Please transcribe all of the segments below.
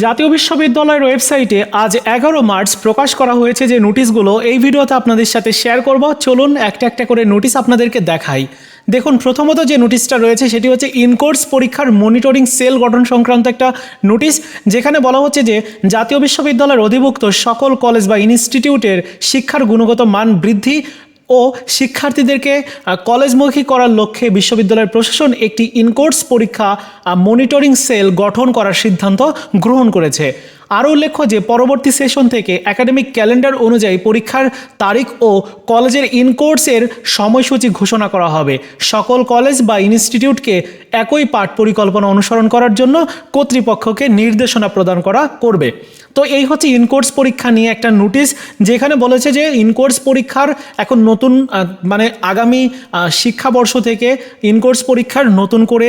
জাতীয় বিশ্ববিদ্যালয়ের ওয়েবসাইটে আজ এগারো মার্চ প্রকাশ করা হয়েছে যে নোটিশগুলো এই ভিডিওতে আপনাদের সাথে শেয়ার করব। চলুন একটা একটা করে নোটিশ আপনাদেরকে দেখাই। দেখুন, প্রথমত যে নোটিশটা রয়েছে সেটি হচ্ছে ইনকোর্স পরীক্ষার মনিটরিং সেল গঠন সংক্রান্ত একটা নোটিশ, যেখানে বলা হচ্ছে যে জাতীয় বিশ্ববিদ্যালয়ের অধিভুক্ত সকল কলেজ বা ইনস্টিটিউটের শিক্ষার গুণগত মান বৃদ্ধি ও শিক্ষার্থীদেরকে কলেজমুখী করার লক্ষ্যে বিশ্ববিদ্যালয়ের প্রশাসন একটি ইনকোর্স পরীক্ষা মনিটরিং সেল গঠন করার সিদ্ধান্ত গ্রহণ করেছে। আরও উল্লেখ্য যে পরবর্তী সেশন থেকে একাডেমিক ক্যালেন্ডার অনুযায়ী পরীক্ষার তারিখ ও কলেজের ইনকোর্সের সময়সূচি ঘোষণা করা হবে। সকল কলেজ বা ইনস্টিটিউটকে একই পাঠ পরিকল্পনা অনুসরণ করার জন্য কর্তৃপক্ষকে নির্দেশনা প্রদান করা করবে। তো এই হচ্ছে ইনকোর্স পরীক্ষা নিয়ে একটা নোটিশ, যেখানে বলেছে যে ইনকোর্স পরীক্ষার এখন নতুন মানে আগামী শিক্ষাবর্ষ থেকে ইনকোর্স পরীক্ষার নতুন করে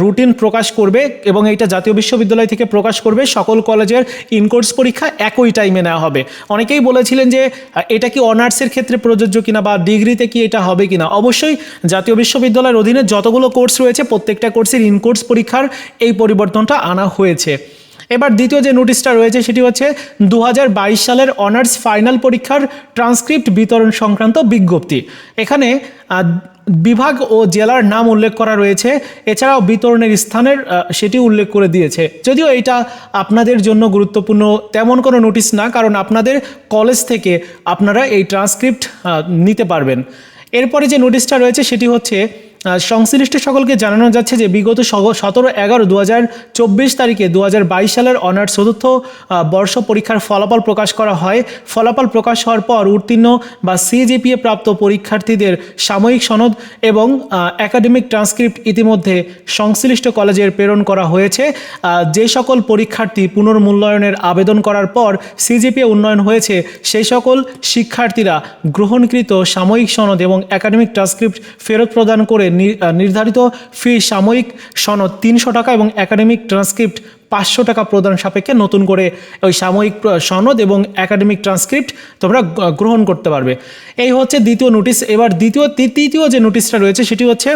রুটিন প্রকাশ করবে এবং এইটা জাতীয় বিশ্ববিদ্যালয় থেকে প্রকাশ করবে। সকল কলেজের ইনকোর্স পরীক্ষা একই টাইমে নেওয়া হবে। অনেকেই বলেছিলেন যে, এটা কি অনার্সের ক্ষেত্রে প্রযোজ্য কিনা বা ডিগ্রিতে কি এটা হবে কিনা? অবশ্যই জাতীয় বিশ্ববিদ্যালয়ের অধীনে যতগুলো কোর্স রয়েছে, প্রত্যেকটা কোর্সের ইনকোর্স পরীক্ষার এই পরিবর্তনটা আনা হয়েছে। এবার দ্বিতীয় যে নোটিশটা রয়েছে, সেটি হচ্ছে দু হাজার বাইশ সালের অনার্স ফাইনাল পরীক্ষার ট্রান্সক্রিপ্ট বিতরণ সংক্রান্ত বিজ্ঞপ্তি। এখানে বিভাগ ও জেলার নাম উল্লেখ করা রয়েছে। এছাড়াও বিতরণের স্থানের সেটি উল্লেখ করে দিয়েছে। যদিও এটা আপনাদের জন্য গুরুত্বপূর্ণ তেমন কোনো নোটিশ না, কারণ আপনাদের কলেজ থেকে আপনারা এই ট্রান্সক্রিপ্ট নিতে পারবেন। এরপরে যে নোটিশটা রয়েছে, সেটি হচ্ছে সংশ্লিষ্ট সকলকে জানানো যাচ্ছে যে বিগত সতেরো এগারো দু তারিখে দু হাজার বাইশ সালের অনার্স চতুর্থ বর্ষ পরীক্ষার ফলাফল প্রকাশ করা হয়। ফলাফল প্রকাশ হওয়ার পর উত্তীর্ণ বা সিজিপিএ প্রাপ্ত পরীক্ষার্থীদের সাময়িক সনদ এবং একাডেমিক ট্রান্সক্রিপ্ট ইতিমধ্যে সংশ্লিষ্ট কলেজের প্রেরণ করা হয়েছে। যে সকল পরীক্ষার্থী পুনর্মূল্যায়নের আবেদন করার পর সিজিপিএ উন্নয়ন হয়েছে, সেই সকল শিক্ষার্থীরা গ্রহণকৃত সাময়িক সনদ এবং একাডেমিক ট্রান্সক্রিপ্ট ফেরত প্রদান করে নির্ধারিত ফি সাময়িক সনদ তিনশো টাকা এবং একাডেমিক ট্রান্সক্রিপ্ট পাঁচশো টাকা প্রদান সাপেক্ষে নতুন করে ওই সাময়িক সনদ এবং একাডেমিক ট্রান্সক্রিপ্ট তোমরা গ্রহণ করতে পারবে। এই হচ্ছে দ্বিতীয় নোটিশ এবার দ্বিতীয় তৃতীয় যে নোটিশটা রয়েছে সেটি হচ্ছে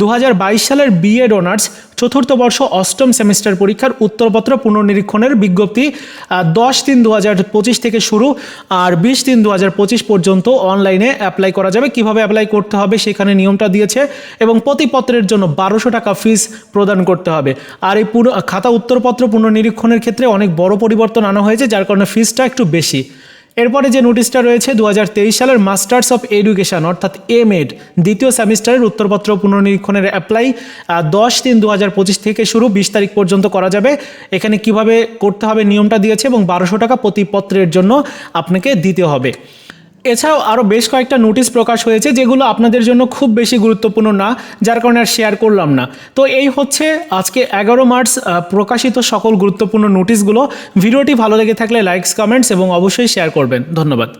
দু হাজার বাইশ সালের বিএড অনার্স চতুর্থ বর্ষ অষ্টম সেমিস্টার পরীক্ষার উত্তরপত্র পুনর্নিরীক্ষণের বিজ্ঞপ্তি দশ তিন দু থেকে শুরু, আর বিশ তিন দু পর্যন্ত অনলাইনে অ্যাপ্লাই করা যাবে। কীভাবে অ্যাপ্লাই করতে হবে সেখানে নিয়মটা দিয়েছে এবং প্রতি পত্রের জন্য বারোশো টাকা ফিস প্রদান করতে হবে। আর এই পুরো খাতা উত্তরপত্র পুনর্নিরীক্ষণের ক্ষেত্রে অনেক বড় পরিবর্তন আনা হয়েছে, যার কারণে ফিসটা একটু বেশি। এরপরে যে নোটিশটা রয়েছে দু হাজার তেইশ সালের মাস্টার্স অফ এডুকেশন, অর্থাৎ এম এড, দ্বিতীয় সেমিস্টারের উত্তরপত্র পুনর্নিরীক্ষণের অ্যাপ্লাই দশ তিন দু থেকে শুরু, বিশ তারিখ পর্যন্ত করা যাবে। এখানে কীভাবে করতে হবে নিয়মটা দিয়েছে এবং বারোশো টাকা প্রতি পত্রের জন্য আপনাকে দিতে হবে। এছাড়াও আরও বেশ কয়েকটা নোটিশ প্রকাশ হয়েছে যেগুলো আপনাদের জন্য খুব বেশি গুরুত্বপূর্ণ না, যার কারণে আর শেয়ার করলাম না। তো এই হচ্ছে আজকে এগারো মার্চ প্রকাশিত সকল গুরুত্বপূর্ণ নোটিশগুলো ভিডিওটি ভালো লেগে থাকলে লাইকস কমেন্টস এবং অবশ্যই শেয়ার করবেন। ধন্যবাদ।